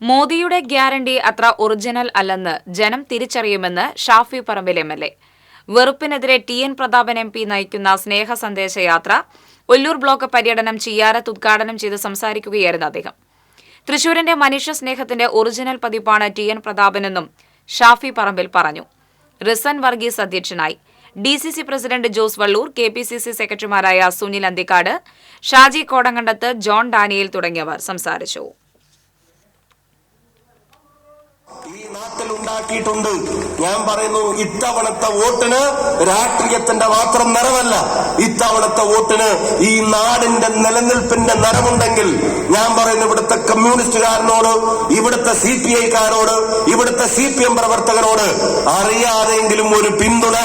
മോദിയുടെ ഗ്യാരണ്ടി അത്ര ഒറിജിനൽ അല്ലെന്ന് ജനം തിരിച്ചറിയുമെന്ന് Shafi Parambil M L A. വെറുപ്പിനെതിരെ T N Prathapan M P നയിക്കുന്ന സ്നേഹ സന്ദേശ യാത്ര ഒല്ലൂർ ബ്ലോക്ക് പര്യടനം ചിയാരത്ത് ഉദ്ഘാടനം ചെയ്ത് സംസാരിക്കുകയായിരുന്നു അദ്ദേഹം. തൃശൂരിന്റെ മനുഷ്യ സ്നേഹത്തിന്റെ ഒറിജിനൽ പതിപ്പാണ് ടി എൻ പ്രതാപനെന്നും ഷാഫി പറമ്പിൽ പറഞ്ഞു. റിസൻ വർഗീസ് അധ്യക്ഷനായി. D C C president Jose Vallur K P C C സെക്രട്ടറിമാരായ സുനിൽ അന്തിക്കാട് ഷാജി കോടങ്കണ്ടത്ത് ജോൺ ഡാനിയൽ തുടങ്ങിയവർ സംസാരിച്ചു. ഈ നാട്ടിൽ ഉണ്ടാക്കിയിട്ടുണ്ട്. ഞാൻ പറയുന്നു ഇത്തവണത്തെ വോട്ടിന് രാഷ്ട്രീയത്തിന്റെ മാത്രം നിറമല്ല. ഇത്തവണത്തെ വോട്ടിന് ഈ നാടിന്റെ നിലനിൽപ്പിന്റെ നിറമുണ്ടെങ്കിൽ ഞാൻ പറയുന്നു ഇവിടുത്തെ കമ്മ്യൂണിസ്റ്റുകാരനോട് ഇവിടുത്തെ സി പി ഐക്കാരോട് ഇവിടുത്തെ സി പി എം പ്രവർത്തകരോട് അറിയാതെങ്കിലും ഒരു പിന്തുണ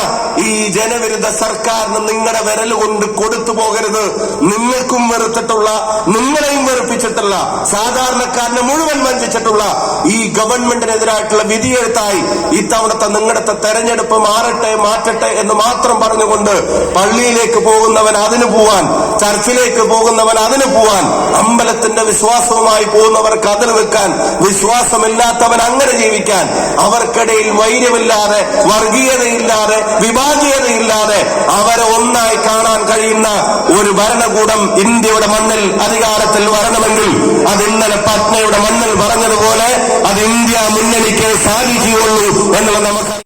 ഈ ജനവിരുദ്ധ സർക്കാരിന് നിങ്ങളുടെ വിരൽ കൊണ്ട് കൊടുത്തു പോകരുത്. നിങ്ങൾക്കും വെറുത്തിട്ടുള്ള നിങ്ങളെയും വെറുപ്പിച്ചിട്ടുള്ള സാധാരണക്കാരനെ മുഴുവൻ വഞ്ചിച്ചിട്ടുള്ള ഈ ഗവൺമെന്റിനെതിരായിട്ടുള്ള വിധിയെഴുത്തായി ഇത്തവണത്തെ നിങ്ങളുടെ തെരഞ്ഞെടുപ്പ് മാറട്ടെ മാറ്റട്ടെ എന്ന് മാത്രം പറഞ്ഞുകൊണ്ട് പള്ളിയിലേക്ക് പോകുന്നവൻ അതിന് പോവാൻ ചർച്ചിലേക്ക് പോകുന്നവൻ അതിന് പോവാൻ അമ്പലത്തിന്റെ വിശ്വാസവുമായി പോകുന്നവർക്ക് അതിന് വെക്കാൻ വിശ്വാസമില്ലാത്തവൻ അങ്ങനെ ജീവിക്കാൻ അവർക്കിടയിൽ വൈര്യമില്ലാതെ വർഗീയതയില്ലാതെ വിഭാഗീയതയില്ലാതെ അവരെ ഒന്നായി കാണാൻ കഴിയുന്ന ഒരു ഭരണകൂടം ഇന്ത്യയുടെ മണ്ണിൽ അധികാരത്തിൽ വരണമെങ്കിൽ അത് ഇന്നലെ പത്മയുടെ മണ്ണിൽ പറഞ്ഞതുപോലെ അത് ഇന്ത്യ മുന്നണിക്ക് സാധിക്കുകയുള്ളൂ എന്നുള്ളത് നമുക്ക്